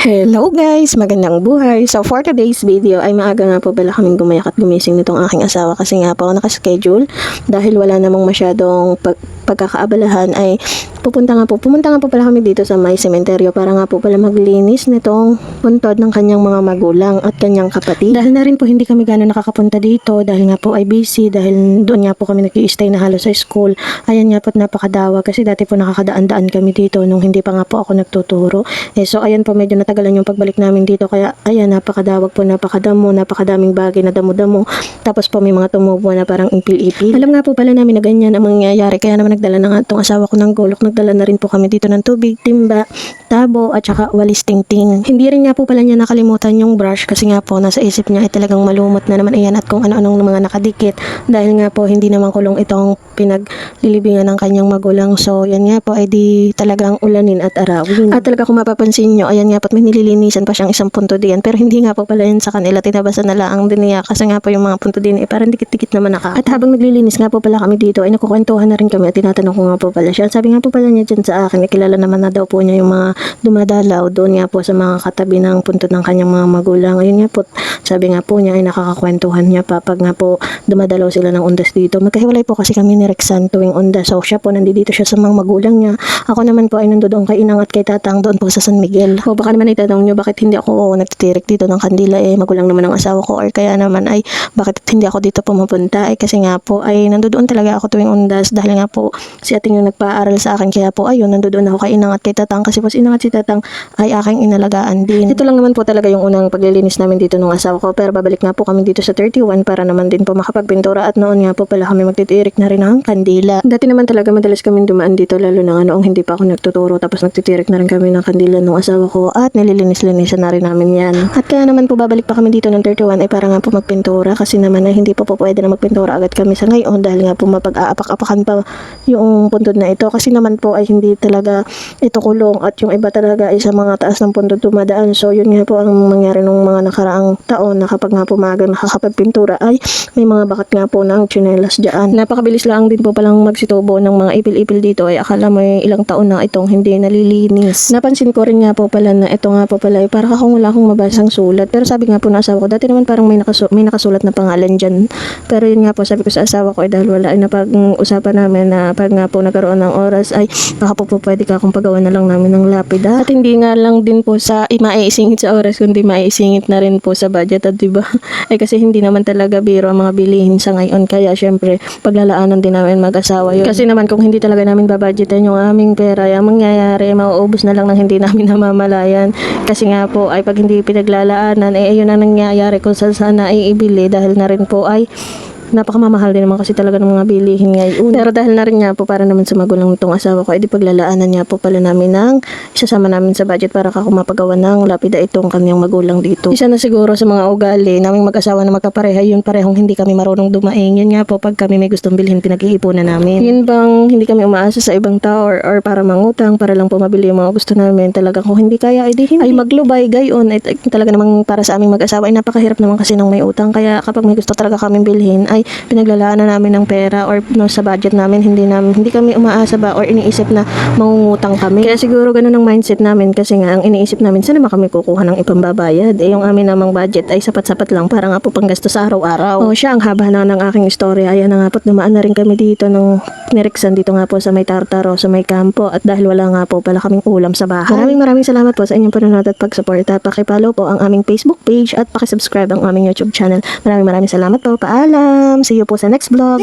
Hello guys! Magandang buhay! So for today's video ay maaga nga po pala kaming gumayak at gumising nitong aking asawa kasi nga po nakaschedule dahil wala namang masyadong pag pagkakaabalahan ay pupunta nga po, pumunta nga po pala kami dito sa may sementeryo para nga po pala maglinis nitong puntod ng kanyang mga magulang at kanyang kapatid. Dahil na rin po hindi kami gano'n nakakapunta dito dahil nga po ay busy dahil doon nga po kami nag stay na halos sa school. Ayan nga po napakadawa kasi dati po nakakadaan-daan kami dito nung hindi pa nga po ako nagtuturo. Eh, so ayan po medyo natagalan yung pagbalik namin dito kaya ayan napakadawag po, napakadamo, napakadaming bagay na damo-damo. Tapos po may mga tumubo na parang ipil-ipil. Alam nga po pala namin na ganyan ang mangyayari kaya naman nagdala na nga itong asawa ko ng gulok. Nagdala na rin po kami dito ng tubig, timba, tabo at saka walis tingting. Hindi rin nga po pala niya nakalimutan yung brush kasi nga po nasa isip niya ay talagang malumot na naman ayan at kung ano-anong mga nakadikit dahil nga po hindi naman kulong itong pinaglilibingan ng kanyang magulang. So yan nga po ay di talagang ulanin at arawin. At talaga kung mapapansin nyo, ayan nga po may nililinisan pa siyang isang punto diyan pero hindi nga po pala yun sa kanila. Tinabasan na lang din niya kasi nga po yung mga punto din eh parang dikit-dikit naman naka. At habang naglilinis nga po pala kami dito ay nakukwentuhan na rin kami at tinatanong ko nga po pala siya. Sabi nga po pala niya dyan sa akin, nakilala naman na daw po niya yung mga dumadalaw doon nga po sa mga katabi ng punto ng kanyang mga magulang. Ayun nga po, sabi nga po niya ay nakakakwentuhan niya pa pag nga po dumadalaw sila ng undas dito. Magkahiwalay po kasi kami ni Rexan tuwing undas. So siya po nandito siya sa mga magulang niya. Ako naman po ay nandoon kay Inang at kay Tatang doon po sa San Miguel. O baka naman itanong niyo bakit hindi ako nagtitirik dito ng kandila eh magulang naman ng asawa ko or kaya naman ay bakit hindi ako dito pumupunta ay kasi nga po ay nandoon talaga ako tuwing undas dahil nga po si ating yung nagpaaral sa akin kaya po ayun nandoon ako kay Inang at kay Tatang. Kasi po si Inang at si Tatang ay aking inalagaan din. Ito lang naman po talaga yung unang paglilinis namin dito ng asawa ko. Pero babalik nga po kami dito sa 31 para naman din po makapagpintura at noon nga po pala kami magtitirik na rin ng kandila. Dati naman talaga madalas kami dumaan dito lalo na nga noong hindi pa ako nagtuturo. Tapos nagtitirik na rin kami ng kandila ng asawa ko. At nililinis-linisan na rin namin yan. At kaya naman po babalik pa kami dito ng 31 ay para nga po magpintura. Kasi naman ay hindi po po pwede na magpintura agad kami sa ngayon dahil nga po mapag-aapak-apakan pa yung puntod na ito. Kasi naman po ay hindi talaga ito kulong at yung iba talaga ay sa mga taas ng puntod dumadaan. So yun nga po ang mangyari nung mga nakaraang taon na kapag nga po maaga nakakapagpintura ay may mga bakat nga po ng tsinelas dyan. Napakabilis lang din po palang magsitubo ng mga ipil-ipil dito ay akala mo ilang taon na itong hindi nalilinis. Napansin ko rin nga po pala na ito nga po pala ay para akong wala akong mabasang sulat. Pero sabi nga po ng asawa ko, dati naman parang may, nakasu- may nakasulat na pangalan dyan. Pero yun nga po sabi ko sa asawa ko ay dahil wala ay napag-usapan namin na pag nga po nagkaroon ng oras ay baka po, po pwede ka kung pagawa na lang namin ng lapida. At hindi nga lang din po sa maiisingit sa oras kundi maiisingit na rin po sa budget at diba? ay kasi hindi naman talaga biro ang mga bilihin sa ngayon. Kaya syempre paglalaanan din namin mag-asawa yun. Kasi naman kung hindi talaga namin babudgetan yung aming pera, yung mangyayari, mauubos na lang ng hindi namin namamalayan. Kasi nga po ay pag hindi pinaglalaanan, eh ayun ang nangyayari kung saan saan na iibili dahil na rin po ay napakamamahal din naman kasi talaga ng mga bilihin ngayon. Pero dahil na rin nga po para naman sa magulang itong asawa ko, edi paglalaanan niya po pala namin ng isasama namin sa budget para kako mapagawa ng lapida itong kanyang magulang dito. Isa na siguro sa mga ugali naming mag-asawa na magkapareha, yun parehong hindi kami marunong dumaing. Yun nga po pag kami may gustong bilhin, pinag-iipunan namin. Yun bang hindi kami umaasa sa ibang tao or, or para mangutang, para lang po mabili yung mga gusto namin. Talagang kung hindi kaya, edi hindi. Ay maglubay, gayon. Ay, talaga namang para sa aming mag-asawa, ay napakahirap naman kasi nang may utang. Kaya kapag may gusto talaga kaming bilhin, ay pinaglalaanan namin ng pera or no, sa budget namin hindi namin hindi kami umaasa ba or iniisip na mangungutang kami. Kaya siguro ganun ang mindset namin kasi nga ang iniisip namin saan naman kami kukuha ng ipambabayad. Eh yung amin namang budget ay sapat-sapat lang para nga po panggasto sa araw-araw. O siya ang haba na ng aking istorya. Ayan na nga po dumaan na rin kami dito ng niriksan dito nga po sa may tartaro sa may kampo at dahil wala nga po pala kaming ulam sa bahay. Maraming maraming salamat po sa inyong panonood at pagsuporta. Pakipollow po ang aming Facebook page at pakisubscribe ang aming YouTube channel. Maraming maraming salamat po. Paalam! See you po sa next vlog.